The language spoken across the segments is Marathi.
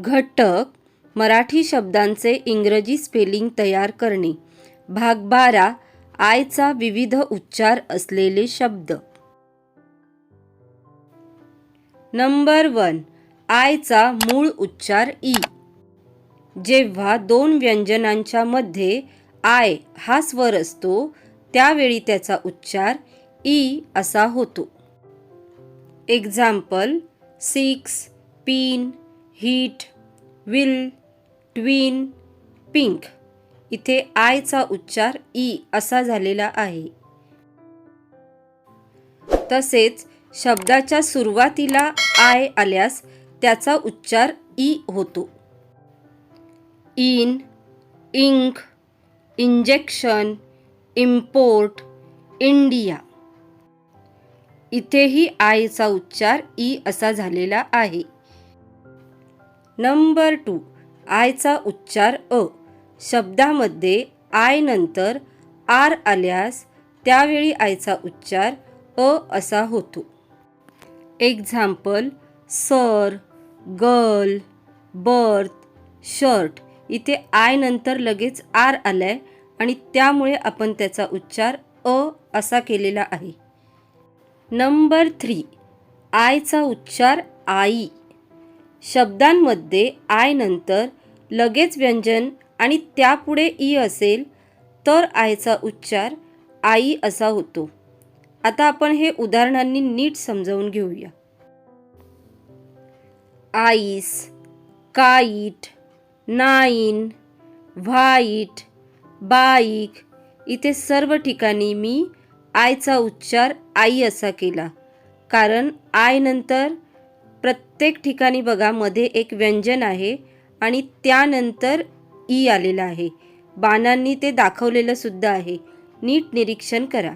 घटक मराठी शब्दांचे इंग्रजी स्पेलिंग तयार करणे. भाग बारा आयचा विविध उच्चार असलेले शब्द. नंबर वन आयचा मूळ उच्चार ई. जेव्हा दोन व्यंजनांच्या मध्ये आय हा स्वर असतो त्यावेळी त्याचा उच्चार ई असा होतो. Example six pin hit will twin pink इथे आयचा उच्चार ई असा झालेला आहे. तसेच शब्दाच्या सुरुवातीला आय आल्यास त्याचा उच्चार ई होतो. In ink injection import India इथेही आयचा उच्चार ई असा झालेला आहे. Number two. आयचा उच्चार अ. शब्दामध्ये आय नंतर आर आल्यास त्यावेळी आयचा उच्चार अ असा होतो. Example sir girl birth shirt इथे आय नंतर लगेच आर आलाय आणि त्यामुळे आपण त्याचा उच्चार अ असा केलेला आहे. नंबर थ्री आयचा उच्चार आई. शब्दांमध्ये आय नंतर लगेच व्यंजन आणि त्यापुढे ई असेल तर आयचा उच्चार आई असा होतो. आता आपण हे उदाहरणांनी नीट समजावून घेऊया. Ice kite nine white bike इथे सर्व ठिकाणी मी आयचा उच्चार आई असा केला. कारण आय नंतर प्रत्येक ठिकाणी बघा मध्ये एक व्यंजन आहे आणि त्यानंतर ई आलेलं आहे. बाणांनी ते दाखवलेलं सुद्धा आहे. नीट निरीक्षण करा.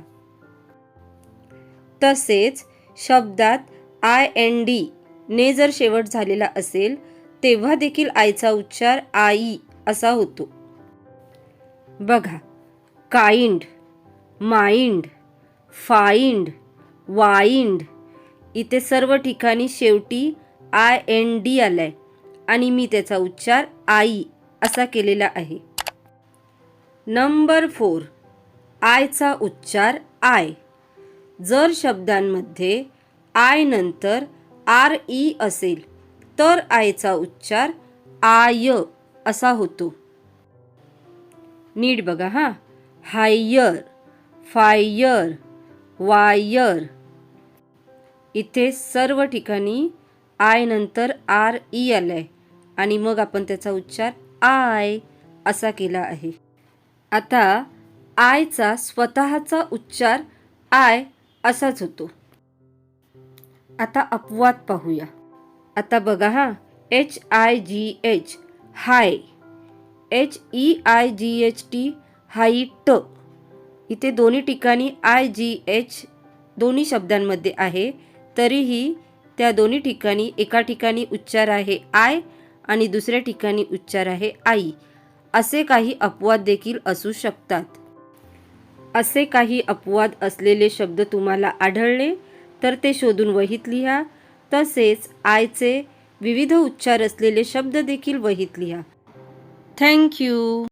तसेच शब्दात आय एन डी ने जर शेवट झालेला असेल तेव्हा देखील आयचा उच्चार आई असा होतो. बघा काइंड माइंड फाइंड वाइंड इथे सर्व ठिकाणी शेवटी आय एन डी आलाय. आणि मी त्याचा उच्चार आई असा केलेला आहे. Number four. आयचा उच्चार आय. जर शब्दांमध्ये आय नंतर आर ई असेल तर आयचा उच्चार आय असा होतो. नीट बघा हां. हायर फायर वायर इथे सर्व ठिकाणी आय नंतर आर ई आलाय. आणि मग आपण त्याचा उच्चार आय असा केला आहे. आता आयचा स्वतःचा उच्चार आय असाच होतो. आता अपवाद पाहूया. आता बघा हा. H I G H high. H E I G H T. Height इथे दोन्ही ठिकाणी आय जी एच दोन्ही शब्दांमध्ये आहे. तरीही त्या दोन्ही ठिकाणी एका ठिकाणी उच्चार आहे आय आणि दुसऱ्या ठिकाणी उच्चार आहे आई. असे काही अपवाद देखील असू शकतात. असे काही अपवाद असलेले शब्द तुम्हाला आढळले तर ते शोधून वहीत लिहा. तसेच आयचे विविध उच्चार असलेले शब्द देखील वहीत लिहा. थँक्यू.